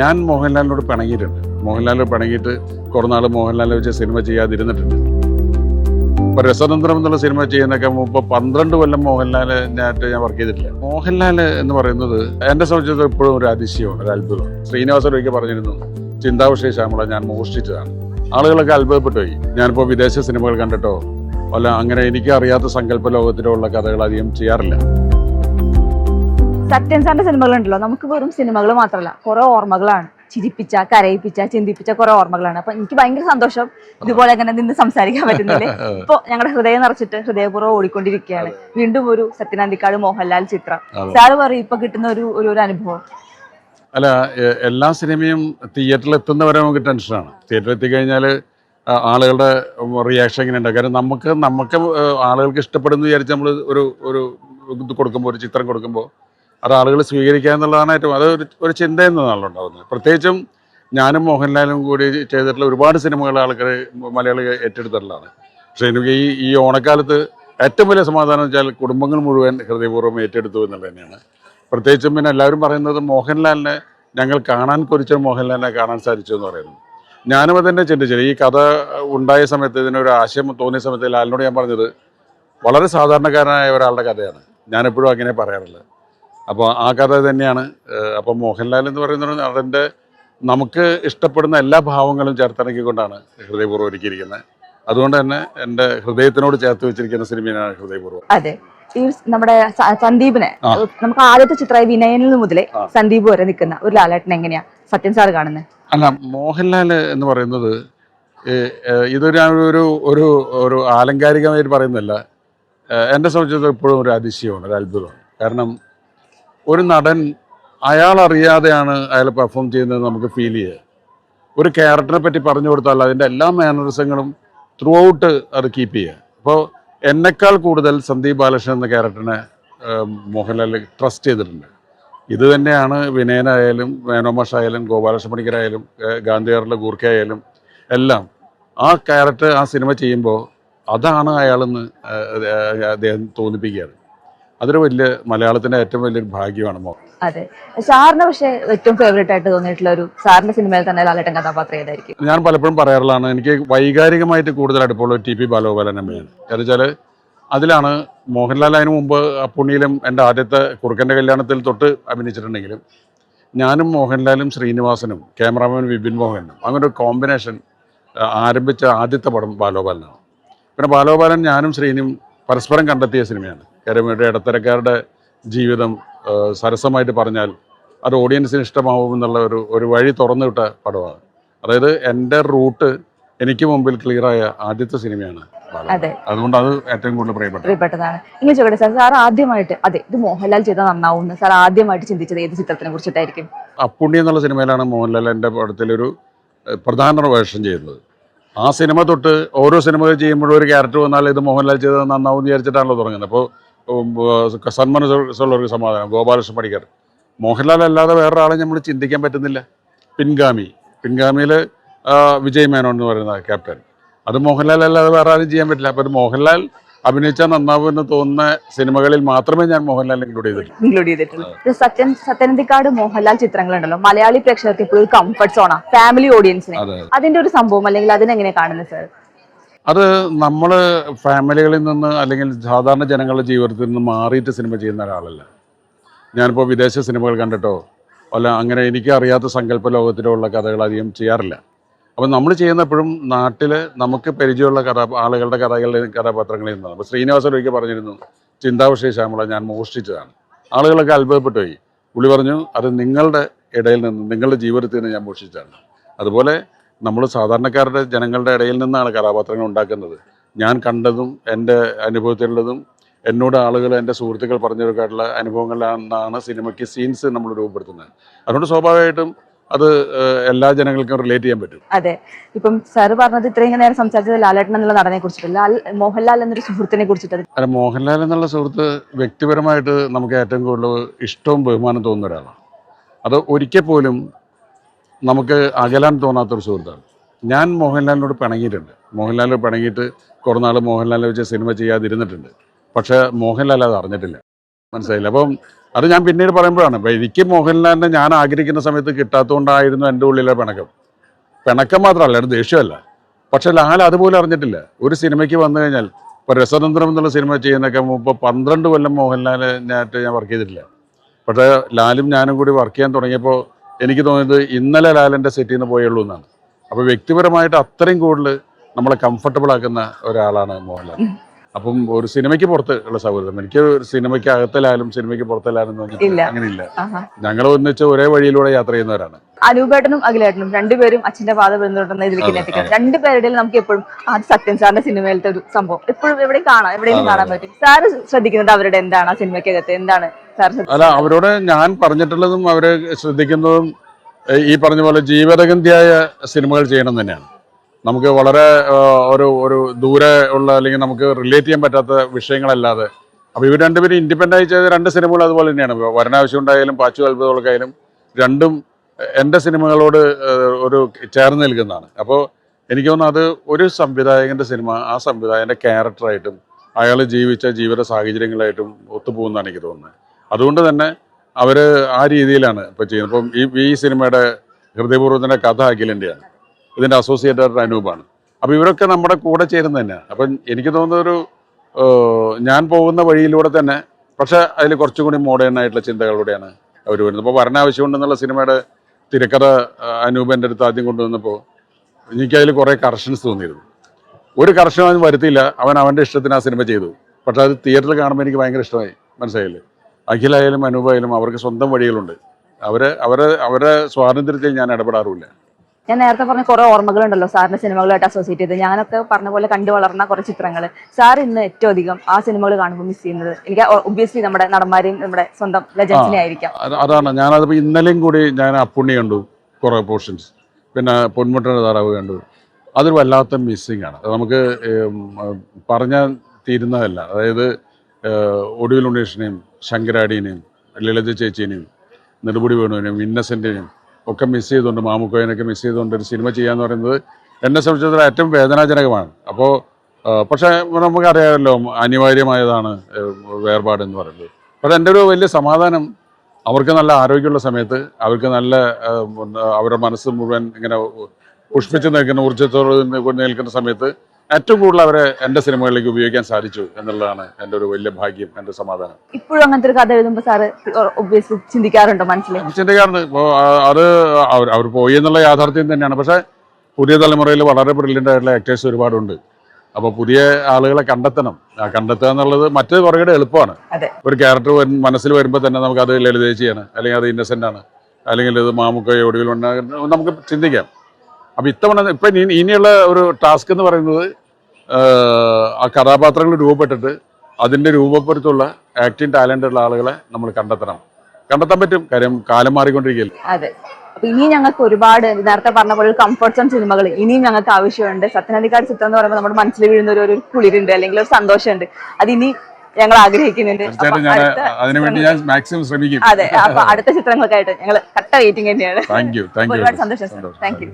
ഞാൻ മോഹൻലാലിനോട് പിണങ്ങിയിട്ടുണ്ട്. മോഹൻലാലിനോട് പിണങ്ങിയിട്ട് കുറേ നാൾ മോഹൻലാലിനെ വെച്ച് സിനിമ ചെയ്യാതിരുന്നിട്ടുണ്ട്. ഇപ്പൊ രസതന്ത്രം എന്നുള്ള സിനിമ ചെയ്യുന്നൊക്കെ മുമ്പ് പന്ത്രണ്ട് കൊല്ലം മോഹൻലാലിനായിട്ട് ഞാൻ വർക്ക് ചെയ്തിട്ടില്ല. മോഹൻലാൽ എന്ന് പറയുന്നത് എന്നെ സംബന്ധിച്ചിടത്തോളം ഇപ്പോഴും ഒരു അതിശയമാണ് ഒരു അത്ഭുതമാണ്. ശ്രീനിവാസൻ ഒരിക്കൽ പറഞ്ഞിരുന്നു ചിന്താവിഷയ ശ്യാമള ഞാൻ മോഷ്ടിച്ചതാണ്. ആളുകളൊക്കെ അത്ഭുതപ്പെട്ടു പോയി. ഞാനിപ്പോൾ വിദേശ സിനിമകൾ കണ്ടിട്ടോ അല്ല അങ്ങനെ എനിക്ക് അറിയാത്ത സങ്കല്പ ലോകത്തിലുള്ള കഥകൾ അധികം ചെയ്യാറില്ല. സത്യൻ സാറിന്റെ സിനിമകളുണ്ടല്ലോ. നമുക്ക് വെറും സിനിമകൾ മാത്രമല്ല കുറെ ഓർമ്മകളാണ്. ചിരിപ്പിച്ച കരയിപ്പിച്ച ചിന്തിപ്പിച്ച കുറെ ഓർമ്മകളാണ്. അപ്പൊ എനിക്ക് ഭയങ്കര സന്തോഷം ഇതുപോലെ അങ്ങനെ നിന്ന് സംസാരിക്കാൻ പറ്റുന്നില്ലേ? ഇപ്പൊ ഞങ്ങളുടെ ഹൃദയം നിറച്ചിട്ട് ഹൃദയപൂർവം ഓടിക്കൊണ്ടിരിക്കുകയാണ്. വീണ്ടും ഒരു സത്യനാന്തിക്കാട് മോഹൻലാൽ ചിത്രം. സാർ സാറ് പറയും ഇപ്പൊ കിട്ടുന്ന ഒരു ഒരു അനുഭവം. അല്ല എല്ലാ സിനിമയും തിയേറ്ററിൽ എത്തുന്നവരെ നമുക്ക് ടെൻഷനാണ്. തിയേറ്ററിൽ എത്തിക്കഴിഞ്ഞാൽ ആളുകളുടെ റിയാക്ഷൻ എങ്ങനെ ഉണ്ടാവും കാരണം നമുക്ക് നമുക്ക് ആളുകൾക്ക് ഇഷ്ടപ്പെടുന്നു വിചാരിച്ച് നമ്മൾ ഒരു ഒരു ഇത് കൊടുക്കുമ്പോൾ ഒരു ചിത്രം കൊടുക്കുമ്പോൾ അത് ആളുകൾ സ്വീകരിക്കുക എന്നുള്ളതാണ് ഏറ്റവും അത് ഒരു ചിന്ത എന്നതാണല്ലോ ഉണ്ടാകുന്നത് പ്രത്യേകിച്ചും ഞാനും മോഹൻലാലും കൂടി ചെയ്തിട്ടുള്ള ഒരുപാട് സിനിമകൾ ആൾക്കാർ മലയാളികൾ ഏറ്റെടുത്തിട്ടുള്ളതാണ്. പക്ഷേ എനിക്ക് ഈ ഈ ഓണക്കാലത്ത് ഏറ്റവും വലിയ സമാധാനം വെച്ചാൽ കുടുംബങ്ങൾ മുഴുവൻ ഹൃദയപൂർവം ഏറ്റെടുത്തു എന്നുള്ളത് തന്നെയാണ്. പ്രത്യേകിച്ചും പിന്നെ എല്ലാവരും പറയുന്നത് മോഹൻലാലിനെ ഞങ്ങൾ കാണാൻ കൊതിച്ച മോഹൻലാലിനെ കാണാൻ സാധിച്ചു എന്ന് പറയുന്നു. ഞാനും അതെന്നെ ചിന്തിച്ചത് ഈ കഥ ഉണ്ടായ സമയത്ത് ഇതിനൊരു ആശയം തോന്നിയ സമയത്ത് ലാലിനോട് ഞാൻ പറഞ്ഞത് വളരെ സാധാരണക്കാരനായ ഒരാളുടെ കഥയാണ്. ഞാനെപ്പോഴും അങ്ങനെ പറയാറുള്ളത്. അപ്പോൾ ആ കഥ തന്നെയാണ്. അപ്പോൾ മോഹൻലാൽ എന്ന് പറയുന്നത് അതിന്റെ നമുക്ക് ഇഷ്ടപ്പെടുന്ന എല്ലാ ഭാവങ്ങളും ചേർത്തിണക്കിക്കൊണ്ടാണ് ഹൃദയപൂർവം ഒരുക്കിയിരിക്കുന്നത്. അതുകൊണ്ട് തന്നെ എന്റെ ഹൃദയത്തിനോട് ചേർത്ത് വെച്ചിരിക്കുന്ന സിനിമയാണ് ഹൃദയപൂർവം. അതെ. ഈ നമ്മുടെ സന്ദീപിനെ നമുക്ക് ആദ്യത്തെ ചിത്രമായ വിനയനിൽ മുതലേ. സന്ദീപ് വരെ നിൽക്കുന്ന ഒരു ലാലേട്ടൻ എങ്ങനെയാ സത്യൻ സാർ കാണുന്നത് അല്ല മോഹൻലാൽ എന്ന് പറയുന്നത് ഇതൊരു ഒരു ഒരു ഒരു ആലങ്കാരികമായിട്ട് പറയുന്നില്ല എന്റെ എന്നെ സംബന്ധിച്ചിടത്തോളം ഇപ്പോഴും ഒരു അതിശയമാണ് ഒരു അത്ഭുതമാണ്. കാരണം ഒരു നടൻ അയാൾ അറിയാതെയാണ് അയാൾ പെർഫോം ചെയ്യുന്നത് നമുക്ക് ഫീൽ ചെയ്യുക ഒരു ക്യാരക്ടറിനെ പറ്റി പറഞ്ഞു കൊടുത്താൽ അതിന്റെ എല്ലാ മാനറിസങ്ങളും ത്രൂ ഔട്ട് അത് കീപ്പ് ചെയ്യുക അപ്പോൾ എന്നെക്കാൾ കൂടുതൽ സന്ദീപ് ബാലകൃഷ്ണൻ എന്ന ക്യാരക്ടറിനെ മോഹൻലാൽ ട്രസ്റ്റ് ചെയ്തിട്ടുണ്ട്. ഇത് തന്നെയാണ് വിനയനായാലും വേനോമാഷ് ആയാലും ഗോപാലകൃഷ്ണ പണിക്കരായാലും ഗാന്ധിയാറിലെ ഗൂർഖ ആയാലും എല്ലാം ആ ക്യാരക്ടർ ആ സിനിമ ചെയ്യുമ്പോൾ അതാണ് അയാളെന്ന് അദ്ദേഹം തോന്നിപ്പിക്കുകയാണ്. അതൊരു വലിയ മലയാളത്തിന്റെ ഏറ്റവും വലിയൊരു ഭാഗ്യമാണ് മോഹൻ. അതെ. സാറിന് പക്ഷേ ഏറ്റവും ഫേവറേറ്റ് ആയിട്ട് തോന്നിയിട്ടുള്ള ഒരു സാറിന്റെ സിനിമയിൽ തന്നെ ലാലേട്ടൻ കഥാപാത്രം ഏതായിരിക്കും? ഞാൻ പലപ്പോഴും പറയാറുള്ളതാണ് എനിക്ക് വൈകാരികമായിട്ട് കൂടുതൽ അടുപ്പമുള്ള ടി പി ബാലഗോപാലൻ അമ്മയാണ് കാരണം വെച്ചാൽ അതിലാണ് മോഹൻലാൽ അതിനു മുമ്പ് അപ്പുണ്ണിയിലും എന്റെ ആദ്യത്തെ കുറുക്കന്റെ കല്യാണത്തിൽ തൊട്ട് അഭിനയിച്ചിട്ടുണ്ടെങ്കിലും ഞാനും മോഹൻലാലും ശ്രീനിവാസനും ക്യാമറാമാൻ വിപിൻ മോഹനും അങ്ങനെ ഒരു കോമ്പിനേഷൻ ആരംഭിച്ച ആദ്യത്തെ പടം ബാലോപാലനാണ് പിന്നെ ബാലോപാലൻ ഞാനും ശ്രീനും പരസ്പരം കണ്ടെത്തിയ സിനിമയാണ്. ഒരു ഇടത്തരക്കാരുടെ ജീവിതം സരസമായിട്ട് പറഞ്ഞാൽ അത് ഓഡിയൻസിന് ഇഷ്ടമാവുമെന്നുള്ള ഒരു ഒരു വഴി തുറന്നു വിട്ട പടമാണ്. അതായത് എന്റെ റൂട്ട് എനിക്ക് മുമ്പിൽ ക്ലിയറായ ആദ്യത്തെ സിനിമയാണ് അതെ. അതുകൊണ്ട് അത് ഏറ്റവും കൂടുതൽ പ്രിയപ്പെട്ടത്. പ്രിയപ്പെട്ടതാണ്. ഇങ്ങനെ ചോദിക്കട്ടെ സാർ സാർ ആദ്യമായിട്ട് അതെ ഇത് മോഹൻലാൽ ചെയ്ത നന്നാവും സാർ ആദ്യമായിട്ട് ചിന്തിച്ചത് ഏത് ചിത്രത്തിനെ കുറിച്ചിട്ടായിരിക്കും? അപ്പുണ്ണി എന്നുള്ള സിനിമയിലാണ് മോഹൻലാൽ എന്റെ പടത്തിലൊരു ഒരു പ്രധാന വേഷം ചെയ്യുന്നത് ആ സിനിമ തൊട്ട് ഓരോ സിനിമകൾ ചെയ്യുമ്പോഴും ഒരു ക്യാരക്ടർ വന്നാൽ ഇത് മോഹൻലാൽ ചെയ്തത് നന്നാവും എന്ന് വിചാരിച്ചിട്ടാണല്ലോ തുടങ്ങുന്നത്. അപ്പോൾ സന്മനസ്സുള്ള ഒരു സമാധാനം. ഗോപാലകൃഷ്ണ പണിക്കർ മോഹൻലാൽ അല്ലാതെ വേറൊരാളെ നമ്മൾ ചിന്തിക്കാൻ പറ്റുന്നില്ല. പിൻഗാമി. പിൻഗാമിയിൽ വിജയ് മേനോൻ എന്ന് പറയുന്ന ക്യാപ്റ്റൻ. അത് മോഹൻലാൽ അല്ലാതെ വേറെ ആരും ചെയ്യാൻ പറ്റില്ല. അപ്പോൾ അത് മോഹൻലാൽ അഭിനയിച്ചാൽ നന്നാവുമെന്ന് തോന്നുന്ന സിനിമകളിൽ മാത്രമേ ഞാൻ മോഹൻലാൽ ഇൻക്ലൂഡ് ചെയ്തിട്ടുള്ളൂ. ഇൻക്ലൂഡ് ചെയ്തിട്ടുള്ളൂ. സത്യൻ സത്യനന്ദിക്കാട് മോഹൻലാൽ ചിത്രങ്ങളുണ്ടല്ലോ. മലയാളി പ്രേക്ഷകർക്ക് ഇപ്പോൾ ഒരു കംഫർട്ട് സോണാ ഫാമിലി ഓഡിയൻസിന് അതെ അതിന്റെ ഒരു സംഭവം അല്ലെങ്കിൽ അതിനെങ്ങനെ കാണുന്നത് സാർ അത് നമ്മൾ ഫാമിലികളിൽ നിന്ന് അല്ലെങ്കിൽ സാധാരണ ജനങ്ങളുടെ ജീവിതത്തിൽ നിന്ന് മാറിയിട്ട് സിനിമ ചെയ്യുന്ന ഒരാളല്ല. ഞാനിപ്പോൾ വിദേശ സിനിമകൾ കണ്ടിട്ടോ അല്ല അങ്ങനെ എനിക്ക് അറിയാത്ത സങ്കല്പ ലോകത്തിലുള്ള കഥകൾ അധികം ചെയ്യാറില്ല. അപ്പം നമ്മൾ ചെയ്യുന്നപ്പോഴും നാട്ടിൽ നമുക്ക് പരിചയമുള്ള കഥ ആളുകളുടെ കഥകളുടെ കഥാപാത്രങ്ങളിൽ നിന്നാണ്. അപ്പോൾ ശ്രീനിവാസൻ ഒരിക്കൽ പറഞ്ഞിരുന്നു ചിന്താവിഷയ ശ്യാമള ഞാൻ മോഷ്ടിച്ചതാണ്. ആളുകളൊക്കെ അത്ഭുതപ്പെട്ടു പോയി. പുള്ളി പറഞ്ഞു അത് നിങ്ങളുടെ ഇടയിൽ നിന്ന് നിങ്ങളുടെ ജീവിതത്തിൽ നിന്ന് ഞാൻ മോഷ്ടിച്ചതാണ്. അതുപോലെ നമ്മൾ സാധാരണക്കാരുടെ ജനങ്ങളുടെ ഇടയിൽ നിന്നാണ് കഥാപാത്രങ്ങൾ ഉണ്ടാക്കുന്നത്. ഞാൻ കണ്ടതും എന്റെ അനുഭവത്തിലുള്ളതും എന്നോട് ആളുകൾ എന്റെ സുഹൃത്തുക്കൾ പറഞ്ഞു അനുഭവങ്ങളിലാണെന്നാണ് അനുഭവങ്ങളിലാണ് സിനിമയ്ക്ക് സീൻസ് നമ്മൾ രൂപപ്പെടുത്തുന്നത്. അതുകൊണ്ട് സ്വാഭാവികമായിട്ടും അത് എല്ലാ ജനങ്ങൾക്കും റിലേറ്റ് ചെയ്യാൻ പറ്റും. അതെ. ഇപ്പം സാർ പറഞ്ഞത് ഇത്രയും നേരം സംസാരിച്ചത് ലാലേട്ടൻ എന്നുള്ള നടനെ കുറിച്ചിട്ട് മോഹൻലാൽ എന്നൊരു സുഹൃത്തിനെ കുറിച്ചിട്ട്. അല്ല മോഹൻലാൽ എന്നുള്ള സുഹൃത്ത് വ്യക്തിപരമായിട്ട് നമുക്ക് ഏറ്റവും കൂടുതൽ ഇഷ്ടവും ബഹുമാനം തോന്നുന്ന ഒരാളാണ്. അത് ഒരിക്കൽ പോലും നമുക്ക് അകലാൻ തോന്നാത്തൊരു സുഹൃത്താണ്. ഞാൻ മോഹൻലാലിനോട് പിണങ്ങിയിട്ടുണ്ട്. മോഹൻലാലിനോട് പിണങ്ങിയിട്ട് കുറേ നാൾ മോഹൻലാലിനെ വെച്ച് സിനിമ ചെയ്യാതിരുന്നിട്ടുണ്ട്. പക്ഷേ മോഹൻലാൽ അത് അറിഞ്ഞിട്ടില്ല. മനസ്സിലായില്ല? അപ്പം അത് ഞാൻ പിന്നീട് പറയുമ്പോഴാണ് അപ്പം എനിക്ക് മോഹൻലാലിനെ ഞാൻ ആഗ്രഹിക്കുന്ന സമയത്ത് കിട്ടാത്തതുകൊണ്ടായിരുന്നു എന്റെ ഉള്ളിലെ പിണക്കം. പിണക്കം മാത്രമല്ല ഒരു ദേഷ്യമല്ല. പക്ഷെ ലാൽ അതുപോലെ അറിഞ്ഞിട്ടില്ല. ഒരു സിനിമയ്ക്ക് വന്നു കഴിഞ്ഞാൽ ഇപ്പോൾ രസതന്ത്രം എന്നുള്ള സിനിമ ചെയ്യുന്നൊക്കെ മുമ്പ് പന്ത്രണ്ട് കൊല്ലം മോഹൻലാലിനായിട്ട് ഞാൻ വർക്ക് ചെയ്തിട്ടില്ല. പക്ഷേ ലാലും ഞാനും കൂടി വർക്ക് ചെയ്യാൻ തുടങ്ങിയപ്പോൾ എനിക്ക് തോന്നിയത് ഇന്നലെ ലാലന്റെ സെറ്റിൽ നിന്ന് പോയുള്ളൂ എന്നാണ്. അപ്പോൾ വ്യക്തിപരമായിട്ട് അത്രയും കൂടുതൽ നമ്മളെ കംഫർട്ടബിൾ ആക്കുന്ന ഒരാളാണ് മോഹൻലാൽ. അപ്പം ഒരു സിനിമയ്ക്ക് പുറത്ത് ഉള്ള സൗഹൃദം. എനിക്ക് സിനിമയ്ക്ക് അകത്തലായാലും സിനിമയ്ക്ക് പുറത്തലായാലും. അങ്ങനെയില്ല. ഞങ്ങൾ ഒന്നിച്ച് ഒരേ വഴിയിലൂടെ യാത്ര ചെയ്യുന്നവരാണ്. അനൂപേട്ടനും അഖിലേട്ടനും രണ്ടുപേരും അച്ഛന്റെ പാത പിന്തുടർന്ന ഇതിലേക്ക് എത്തിക്കാം രണ്ടുപേരുടെ നമുക്ക് എപ്പോഴും ആ സത്യൻ സാറിന്റെ സിനിമയിലത്തെ ഒരു സംഭവം എപ്പോഴും എവിടെയും കാണാം എവിടെയും കാണാൻ പറ്റും. സാറ് ശ്രദ്ധിക്കുന്നത് അവരുടെ എന്താണ് ആ സിനിമയ്ക്കകത്ത് എന്താണ് സാർ അല്ല അവരോട് ഞാൻ പറഞ്ഞിട്ടുള്ളതും അവരെ ശ്രദ്ധിക്കുന്നതും ഈ പറഞ്ഞ പോലെ ജീവിതഗന്ധിയായ സിനിമകൾ ചെയ്യണം തന്നെയാണ്. നമുക്ക് വളരെ ഒരു ഒരു ദൂരെ ഉള്ള അല്ലെങ്കിൽ നമുക്ക് റിലേറ്റ് ചെയ്യാൻ പറ്റാത്ത വിഷയങ്ങളല്ലാതെ. അപ്പോൾ ഇവർ രണ്ടുപേരും ഇൻഡിപെൻഡന്റ് ആയി ചെയ്ത രണ്ട് സിനിമകൾ അതുപോലെ തന്നെയാണ്. വരണാവശ്യം ഉണ്ടായാലും പാച്ചു അത്ഭുതങ്ങൾക്കായാലും രണ്ടും എന്റെ സിനിമകളോട് ഒരു ചേർന്ന് നിൽക്കുന്നതാണ്. അപ്പോൾ എനിക്ക് തോന്നുന്നു അത് ഒരു സംവിധായകന്റെ സിനിമ ആ സംവിധായകന്റെ ക്യാരക്ടറായിട്ടും അയാൾ ജീവിച്ച ജീവിത സാഹചര്യങ്ങളായിട്ടും ഒത്തുപോകുന്നതാണ് എനിക്ക് തോന്നുന്നത്. അതുകൊണ്ട് തന്നെ അവർ ആ രീതിയിലാണ് ഇപ്പോൾ ചെയ്യുന്നത്. ഇപ്പം ഈ ഈ സിനിമയുടെ ഹൃദയപൂർവത്തിന്റെ കഥ അഖിലിന്റെയാണ് ഇതിന്റെ അസോസിയേറ്റ് അനൂപാണ്. അപ്പോൾ ഇവരൊക്കെ നമ്മുടെ കൂടെ ചേരുന്നത് തന്നെയാണ് അപ്പം എനിക്ക് തോന്നുന്ന ഒരു ഞാൻ പോകുന്ന വഴിയിലൂടെ തന്നെ പക്ഷേ അതിൽ കുറച്ചും കൂടി മോഡേൺ ആയിട്ടുള്ള ചിന്തകളിലൂടെയാണ് അവർ വരുന്നത്. ഇപ്പോൾ വരണാവശ്യമുണ്ടെന്നുള്ള സിനിമയുടെ തിരക്കഥ അനൂപ് അനൂപന്റെ അടുത്ത് ആദ്യം കൊണ്ടുവന്നപ്പോൾ എനിക്കതിൽ കുറേ കറക്ഷൻസ് തോന്നിയിരുന്നു. ഒരു കറക്ഷൻ അവൻ വരുത്തിയില്ല അവൻ അവന്റെ ഇഷ്ടത്തിന് ആ സിനിമ ചെയ്തു. പക്ഷേ അത് തിയേറ്ററിൽ കാണുമ്പോൾ എനിക്ക് ഭയങ്കര ഇഷ്ടമായി മനസ്സിലായില്ലേ? അഖിലായാലും അനൂപായാലും അവർക്ക് സ്വന്തം വഴികളുണ്ട്. അവരെ അവരെ അവരെ സ്വാതന്ത്ര്യത്തിൽ ഞാൻ ഇടപെടാറുമില്ല. ഞാൻ നേരത്തെ പറഞ്ഞ കുറെ ഓർമ്മകളുണ്ടല്ലോ സാറിന്റെ സിനിമകളുമായിട്ട് അസോസിയേറ്റ് ചെയ്ത് ഞാനൊക്കെ പറഞ്ഞ പോലെ കണ്ടു വളർന്ന കുറെ ചിത്രങ്ങൾ സാർ ഇന്ന് ഏറ്റവും അധികം ആ സിനിമകൾ കാണുമ്പോൾ മിസ് ചെയ്യുന്നത് എനിക്ക് ഒബ്വിയസ്ലി നമ്മുടെ നടന്മാരെയും നമ്മുടെ സ്വന്തം ലെജൻസിനെ ആയിരിക്കാം. അത് അതാണ്. ഞാനത് ഇന്നലെയും കൂടി ഞാൻ അപ്പുണ്ണി കണ്ടു കുറെ പോർഷൻസ് പിന്നെ പൊന്മുട്ടയുടെ താറാവ് കണ്ടു. അതൊരു വല്ലാത്ത മിസ്സിങ് ആണ്. നമുക്ക് പറഞ്ഞ തീരുന്നതല്ല. അതായത് ഒടുവിൽ ഉണ്ണീഷിനെയും ശങ്കരാടീനെയും ലളിത ചേച്ചീനെയും നെടുപുടി വേണുവിനെയും ഇന്നസെന്റിനെയും ഒക്കെ മിസ് ചെയ്തുകൊണ്ട് മാമുക്കോയനൊക്കെ മിസ് ചെയ്തുകൊണ്ട് ഒരു സിനിമ ചെയ്യാന്ന് പറയുന്നത് എന്നെ സംബന്ധിച്ചിടത്തോളം ഏറ്റവും വേദനാജനകമാണ്. അപ്പോൾ പക്ഷേ നമുക്കറിയാമല്ലോ അനിവാര്യമായതാണ് വേർപാട് എന്ന് പറയുന്നത്. പക്ഷേ എന്റെ ഒരു വലിയ സമാധാനം അവർക്ക് നല്ല ആരോഗ്യമുള്ള സമയത്ത് അവർക്ക് നല്ല അവരുടെ മനസ്സ് മുഴുവൻ ഇങ്ങനെ പുഷ്പിച്ച് നിൽക്കുന്ന ഊർജത്തോട് നിൽക്കുന്ന സമയത്ത് ഏറ്റവും കൂടുതൽ അവരെ എന്റെ സിനിമകളിലേക്ക് ഉപയോഗിക്കാൻ സാധിച്ചു എന്നുള്ളതാണ് എന്റെ ഒരു വലിയ ഭാഗ്യം എന്റെ സമാധാനം. ഇപ്പോഴും അങ്ങനത്തെ ഒരു കഥ എഴുതുമ്പോൾ സാറ് ഒബ്വിയസ്ലി ചിന്തിക്കാറുണ്ടോ മനസ്സിലായി ചിന്തിക്കാറുണ്ട്. അത് അവർ പോയി എന്നുള്ള യാഥാർത്ഥ്യം തന്നെയാണ്. പക്ഷേ പുതിയ തലമുറയിൽ വളരെ ബ്രില്യന്റ് ആയിട്ടുള്ള ആക്ടേഴ്സ് ഒരുപാടുണ്ട്. അപ്പോൾ പുതിയ ആളുകളെ കണ്ടെത്തണം. ആ കണ്ടെത്തുക എന്നുള്ളത് മറ്റേ കുറേയുടെ എളുപ്പമാണ്. ഒരു ക്യാരക്ടർ മനസ്സിൽ വരുമ്പോൾ തന്നെ നമുക്ക് അത് ലളിതേച്ചിയാണ് അല്ലെങ്കിൽ അത് ഇന്നസെന്റ് ആണ്. അല്ലെങ്കിൽ ഇത് മാമുക്കയോ ഒടുവിൽ നമുക്ക് ചിന്തിക്കാം. അപ്പോൾ ഇത്തവണ ഇപ്പം ഇനിയുള്ള ഒരു ടാസ്ക് എന്ന് പറയുന്നത് ആ കഥാപാത്രങ്ങൾ രൂപപ്പെട്ടിട്ട് അതിന്റെ രൂപപ്പെടുത്തുള്ള ആക്ടിങ് ടാലന്റ് ഉള്ള ആളുകളെ നമ്മൾ കണ്ടെത്തണം. കണ്ടെത്താൻ പറ്റും. കാര്യം കാലം മാറിക്കൊണ്ടിരിക്കുകയല്ലേ. അതെ. അപ്പൊ ഇനി ഞങ്ങൾക്ക് ഒരുപാട് നേരത്തെ പറഞ്ഞ പോലെ കംഫർട്ട് സോൺ സിനിമകൾ ഇനിയും ഞങ്ങൾക്ക് ആവശ്യമുണ്ട്. സത്യനന്ദിക്കാട് ചിത്രം എന്ന് പറയുമ്പോൾ നമ്മുടെ മനസ്സിൽ വീഴുന്ന ഒരു ഒരു കുളിരുണ്ട് അല്ലെങ്കിൽ ഒരു സന്തോഷമുണ്ട്. അത് ഇനി ഞങ്ങൾ ആഗ്രഹിക്കുന്നുണ്ട്. ഞാൻ അതിനുവേണ്ടി ഞാൻ മാക്സിമം ശ്രമിക്കും. അതെ. അപ്പൊ അടുത്ത ചിത്രങ്ങൾക്കായിട്ട് ഞങ്ങൾ കട്ട വെയിറ്റിംഗ് തന്നെയാണ്. ഒരുപാട് സന്തോഷം താങ്ക് യു